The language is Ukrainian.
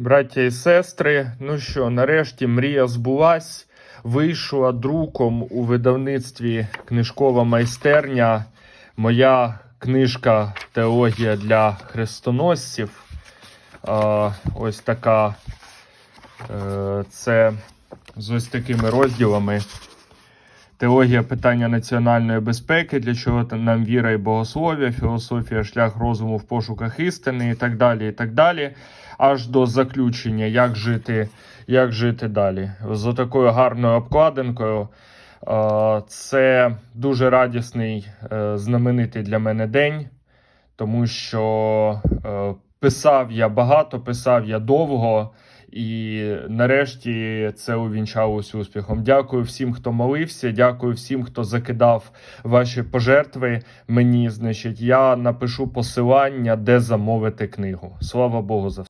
Браття і сестри, ну що, нарешті мрія збулась. Вийшла друком у видавництві книжкова майстерня. Моя книжка Теологія для хрестоносців. Ось така. Е, це з ось такими розділами. Теологія питання національної безпеки, для чого та- нам віра і богослов'я, філософія, шлях розуму в пошуках істини і так далі. і так далі, Аж до заключення, як жити, як жити далі. З такою гарною обкладинкою. Це дуже радісний, е, знаменитий для мене день, тому що е, писав я багато, писав я довго. І нарешті це увінчалось успіхом. Дякую всім, хто молився. Дякую всім, хто закидав ваші пожертви. Мені, значить, я напишу посилання, де замовити книгу. Слава Богу за все.